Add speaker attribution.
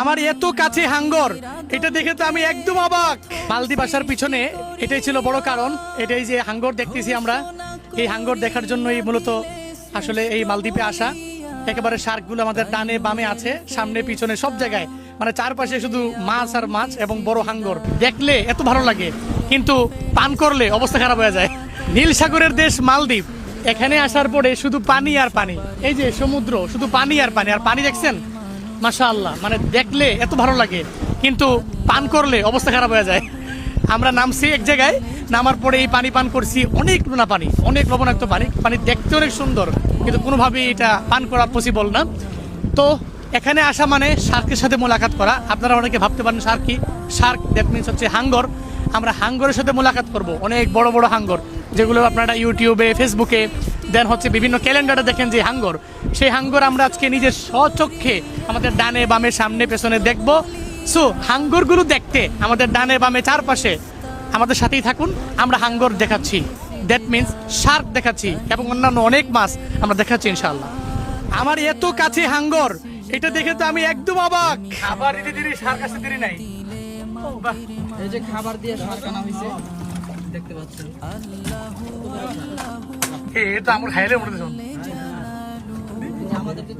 Speaker 1: আমার এত কাছে হাঙ্গর, এটা দেখে তো আমি একদম অবাক। মালদ্বীপ আসার পিছনে এটাই ছিল বড় কারণ, এটাই যে হাঙ্গর দেখতেছি আমরা। এই হাঙ্গর দেখার জন্যই মূলত আসলে এই মালদ্বীপে আসা। একেবারে শার্কগুলো আমাদের ডানে বামে আছে, সামনে, পিছনে, সব জায়গায়। মানে চারপাশে শুধু মাছ আর মাছ এবং বড় হাঙ্গর। দেখলে এত ভালো লাগে, কিন্তু পান করলে অবস্থা খারাপ হয়ে যায়। নীল সাগরের দেশ মালদ্বীপ। এখানে আসার পরে শুধু পানি আর পানি। এই যে সমুদ্র, শুধু পানি আর পানি। আর পানি দেখছেন? মাশা আল্লাহ মানে দেখলে এত ভালো লাগে, কিন্তু পান করলে অবস্থা খারাপ হয়ে যায়। আমরা নামছি এক জায়গায়, নামার পরে এই পানি পান করছি, অনেক নোনা পানি, অনেক লবণাক্ত পানি। পানি দেখতে অনেক সুন্দর, কিন্তু কোনোভাবেই এটা পান করা পসিবল না। তো এখানে আসা মানে শার্কের সাথে মোলাকাত করা। আপনারা অনেকে ভাবতে পারেন শার্ক কি? শার্ক দ্যাট মিনস হচ্ছে হাঙ্গর। আমরা হাঙ্গরের সাথে মোলাকাত করব, অনেক বড় বড় হাঙ্গর, যেগুলো আপনারা ইউটিউবে, ফেসবুকে দেন হচ্ছে বিভিন্ন ক্যালেন্ডারে দেখেন যে হাঙ্গর। সেই হাঙ্গর আমরা আজকে নিজের স্বচক্ষে আমাদের ডানে বামে সামনে পেছনে দেখব। সো হাঙ্গরগুলো দেখতে আমাদের ডানে বামে চারপাশে আমাদের সাথেই থাকুন আমরা হাঙ্গর দেখাচ্ছি। দ্যাট মিনস শার্ক দেখাচ্ছি এবং অন্যান্য অনেক মাছ আমরা দেখাচ্ছি ইনশাল্লাহ আমার এত কাছে হাঙ্গর এটা দেখে তো আমি একদম অবাক। আবার ধীরে ধীরে শার্ক আসতে দেরি নাই।
Speaker 2: এই যে খাবার দিয়ে শার্ক আনা হয়েছে দেখতে পাচ্ছেন।
Speaker 1: এ তো আমার খাইলে মনে
Speaker 2: আমাদেরকে